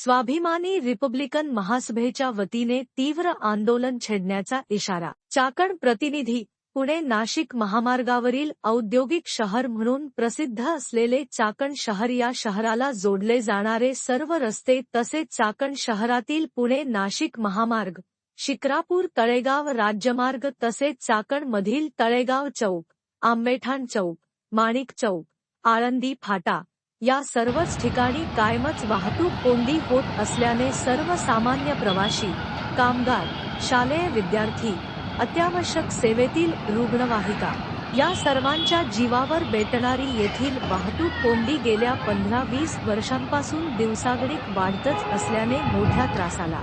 स्वाभिमानी रिपब्लिकन महासभेच्या वतीने तीव्र आंदोलन छेडण्याचा इशारा. चाकण प्रतिनिधी पुणे नाशिक महामार्गावरील औद्योगिक शहर म्हणून प्रसिद्ध असलेले चाकण शहर या शहराला जोडले जाणारे सर्व रस्ते तसेच चाकण शहरातील पुणे नाशिक महामार्ग शिक्रापूर तळेगाव राज्यमार्ग तसेच चाकण मधील तळेगाव चौक आंबेठाण चौक माणिक चौक आळंदी फाटा या सर्वच ठिकाणी कायमच वाहतूक कोंडी होत असल्याने सर्वसामान्य प्रवासी कामगार शालेय विद्यार्थी अत्यावश्यक सेवेतील रुग्णवाहिका या सर्वांच्या जीवावर बेतणारी येथील वाहतूक कोंडी गेल्या पंधरा वीस वर्षांपासून दिवसागणिक वाढतच असल्याने मोठ्या त्रासाला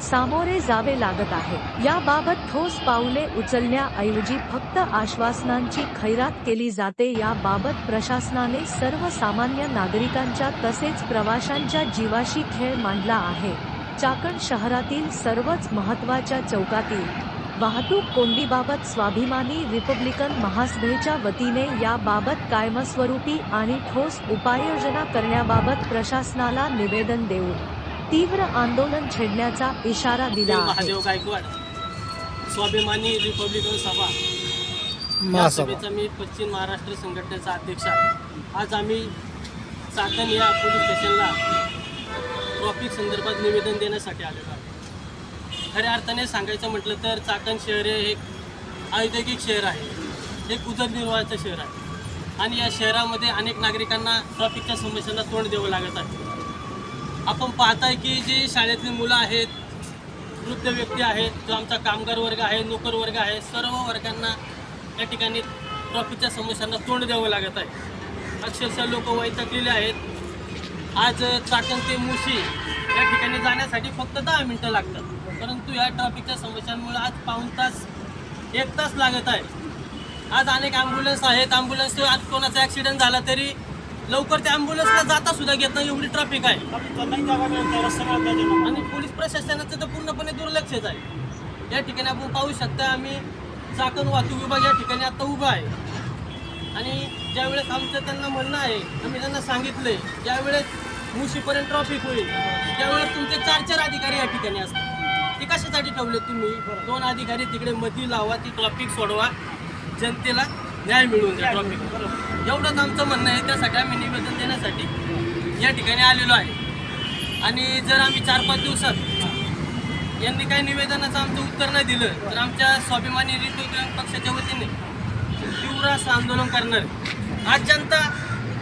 सामोरे जावे लागत आहे. याबाबत ठोस पाऊले उचलण्याऐवजी फक्त आश्वासनांची खैरात केली जाते. याबाबत प्रशासनाने सर्वसामान्य नागरिकांच्या तसेच प्रवाशांच्या जीवाशी खेळ मांडला आहे. चाकण शहरातील सर्वच महत्त्वाच्या चौकातील वाहतूक कोंडीबाबत स्वाभिमानी रिपब्लिकन महासभेच्या वतीने याबाबत कायमस्वरूपी आणि ठोस उपाययोजना करण्याबाबत प्रशासनाला निवेदन देऊ तीव्र आंदोलन छेडण्याचा इशारा दिला आहे. महादेव गायकवाड स्वाभिमानी रिपब्लिकन सभा. या सभेचा मी पश्चिम महाराष्ट्र संघटनेचा अध्यक्ष आहे. आज आम्ही चाकण या पोलीस स्टेशनला ट्रॉफिक संदर्भात निवेदन देण्यासाठी आलेलो आहे खऱ्या अर्थाने सांगायचं म्हटलं तर चाकण शहर हे एक औद्योगिक शहर आहे. एक उदरनिर्वाहाचं शहर आहे. आणि या शहरामध्ये अनेक नागरिकांना ट्रॉफिकच्या समस्यांना तोंड द्यावं लागत आहे. आपण पाहताय की जी शाळेतली मुलं आहेत वृद्ध व्यक्ती आहेत जो आमचा कामगार वर्ग आहे नोकर वर्ग आहे सर्व वर्गांना या ठिकाणी ट्रॉफिकच्या समस्यांना तोंड द्यावं लागत आहे. अक्षरशः लोक वैतकलेले आहेत. आज चाकण ते मुशी या ठिकाणी जाण्यासाठी फक्त दहा मिनटं लागतात. परंतु या ट्रॉफिकच्या समस्यांमुळे आज पाऊण तास एक तास लागत आहे. आज अनेक ॲम्ब्युलन्स आहेत. ॲम्ब्युलन्स आज कोणाचा ॲक्सिडेंट झाला तरी लवकर त्या अँब्युलन्सला जाता सुद्धा घेत नाही एवढी ट्रॅफिक आहे. आणि पोलीस प्रशासनाचं तर पूर्णपणे दुर्लक्षच आहे. या ठिकाणी आपण पाहू शकता आम्ही चाकण वाहतूक विभाग या ठिकाणी आता उभा आहे. आणि ज्यावेळेस आमचं त्यांना म्हणणं आहे आम्ही त्यांना सांगितलंय ज्यावेळेस मुशीपर्यंत ट्रॉफिक होईल त्यावेळेस तुमचे चार चार अधिकारी या ठिकाणी असतात. ते कशासाठी ठेवले तुम्ही? दोन अधिकारी तिकडे मधी लावा ती ट्रॉफिक सोडवा जनतेला. न्याय मिळवून द्या ट्रॉफिक एवढंच आमचं म्हणणं आहे त्यासाठी आम्ही निवेदन देण्यासाठी या ठिकाणी आलेलो आहे. आणि जर आम्ही चार पाच दिवसात यांनी काही निवेदनाचं आमचं उत्तर नाही दिलं तर आमच्या स्वाभिमानी रिपब्लिकन पक्षाच्या वतीने तीव्र असं आंदोलन करणार आज जनता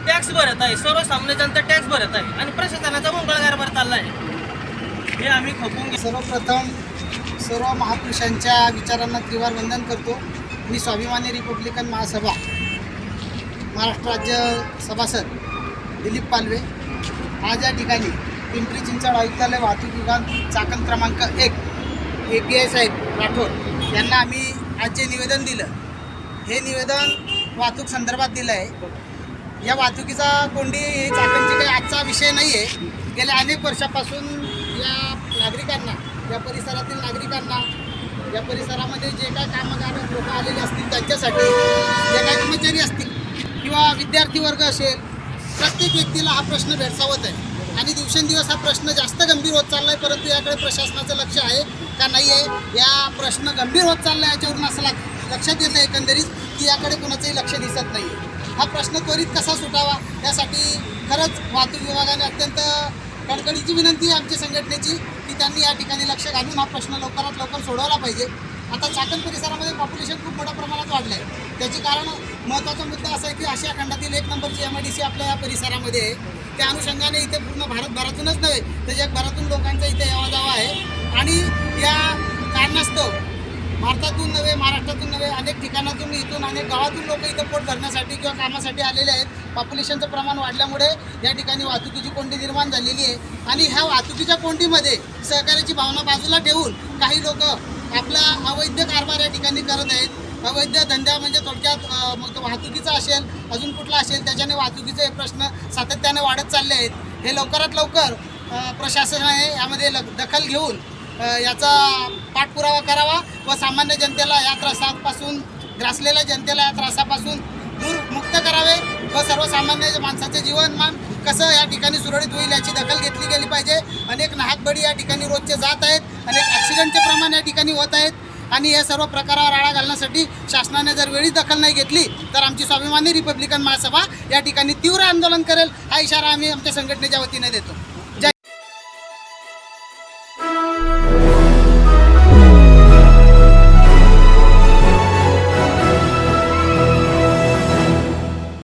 टॅक्स भरत आहे सर्वसामान्य जनता टॅक्स भरत आहे आणि प्रशासनाचा मंगळ कारभार चालला आहे हे आम्ही खपून सर्वप्रथम सर्व महापुरुषांच्या विचारांना त्रिवार वंदन करतो. मी स्वाभिमानी रिपब्लिकन महासभा महाराष्ट्र राज्य सभासद दिलीप पालवे. आज या ठिकाणी पिंपरी चिंचवड आयुक्तालय वाहतूक विभाग चाकण क्रमांक एक ए पी आय साहेब राठोड यांना आम्ही आज जे निवेदन दिलं हे निवेदन वाहतूक संदर्भात दिलं आहे. या वाहतुकीचा कोंडी हे चाकणची काही आजचा विषय नाही आहे गेल्या अनेक वर्षापासून या नागरिकांना या परिसरातील नागरिकांना या परिसरामध्ये जे काय कामगार लोक आलेले असतील त्यांच्यासाठी जे काही कर्मचारी असतील किंवा विद्यार्थी वर्ग असेल प्रत्येक व्यक्तीला हा प्रश्न भेडसावत आहे. आणि दिवसेंदिवस हा प्रश्न जास्त गंभीर होत चालला आहे परंतु याकडे प्रशासनाचं लक्ष आहे का नाही आहे या प्रश्न गंभीर होत चालला आहे याच्यावरून असं लक्षात येतं एकंदरीत की याकडे कोणाचंही लक्ष दिसत नाही हा प्रश्न त्वरित कसा सुटावा यासाठी खरंच वाहतूक विभागाने अत्यंत कडकडीची विनंती आहे आमच्या संघटनेची. की त्यांनी या ठिकाणी लक्ष घालून हा प्रश्न लवकरात लवकर सोडवला पाहिजे. आता चाकण परिसरामध्ये पॉप्युलेशन खूप मोठ्या प्रमाणात वाढलं आहे त्याची कारण महत्त्वाचा मुद्दा असा आहे की आशिया खंडातील एक नंबरची एम आय डी सी आपल्या या परिसरामध्ये आहे. त्या अनुषंगाने इथे पूर्ण भारतभरातूनच नव्हे तर जगभरातून लोकांचा इथे यावा जावा आहे. आणि या कारणास्तव भारतातून नव्हे महाराष्ट्रातून नव्हे अनेक ठिकाणातून इथून अनेक गावातून लोक इथं पोट भरण्यासाठी किंवा कामासाठी आलेले आहेत. पॉप्युलेशनचं प्रमाण वाढल्यामुळे या ठिकाणी वाहतुकीची कोंडी निर्माण झालेली आहे. आणि ह्या वाहतुकीच्या कोंडीमध्ये सहकार्याची भावना बाजूला ठेवून काही लोक आपला अवैध कारभार या ठिकाणी करत आहेत. अवैध धंदा म्हणजे थोडक्यात मग तो वाहतुकीचा असेल अजून कुठला असेल त्याच्याने वाहतुकीचे हे प्रश्न सातत्याने वाढत चालले आहेत. हे लवकरात लवकर प्रशासनाने यामध्ये दखल घेऊन याचा पाठपुरावा करावा व सामान्य जनतेला या त्रासापासून ग्रासलेल्या जनतेला या त्रासापासून दूर मुक्त करावे व सर्वसामान्य माणसाचे जीवनमान कसं या ठिकाणी सुरळीत होईल याची दखल घेतली गेली पाहिजे. अनेक नाहकबडी या ठिकाणी रोजचे जात आहेत अनेक ॲक्सिडेंटचे प्रमाण या ठिकाणी होत आहेत आणि या सर्व प्रकारावर आळा घालण्यासाठी शासनाने जर वेळी दखल नाही घेतली तर आमची स्वाभिमानी रिपब्लिकन महासभा या ठिकाणी तीव्र आंदोलन करेल हा इशारा आम्ही आमच्या संघटनेच्या वतीने देतो.